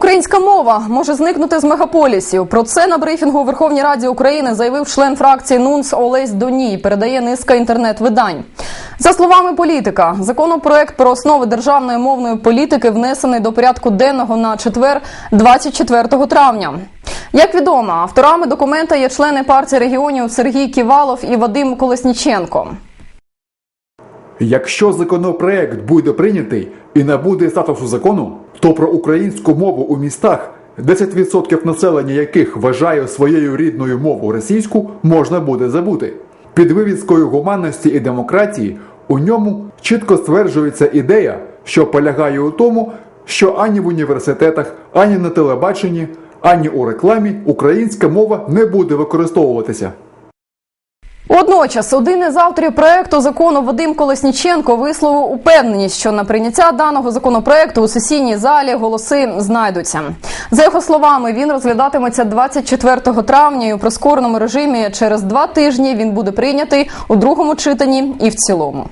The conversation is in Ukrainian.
Українська мова може зникнути з мегаполісів. Про це на брифінгу у Верховній Раді України заявив член фракції НУНС Олесь Доній. Передає низка інтернет-видань. За словами політика, законопроект про основи державної мовної політики внесений до порядку денного на четвер, 24 травня. Як відомо, авторами документа є члени партії регіонів Сергій Ківалов і Вадим Колесніченко. Якщо законопроект буде прийнятий і набуде статусу закону, то про українську мову у містах, 10% населення яких вважає своєю рідною мову російську, можна буде забути. Під вивіскою гуманності і демократії у ньому чітко стверджується ідея, що полягає у тому, що ані в університетах, ані на телебаченні, ані у рекламі українська мова не буде використовуватися. Водночас один із авторів проекту закону Вадим Колесніченко висловив упевненість, що на прийняття даного законопроекту у сесійній залі голоси знайдуться. За його словами, він розглядатиметься 24 травня і у прискореному режимі. Через два тижні він буде прийнятий у другому читанні і в цілому.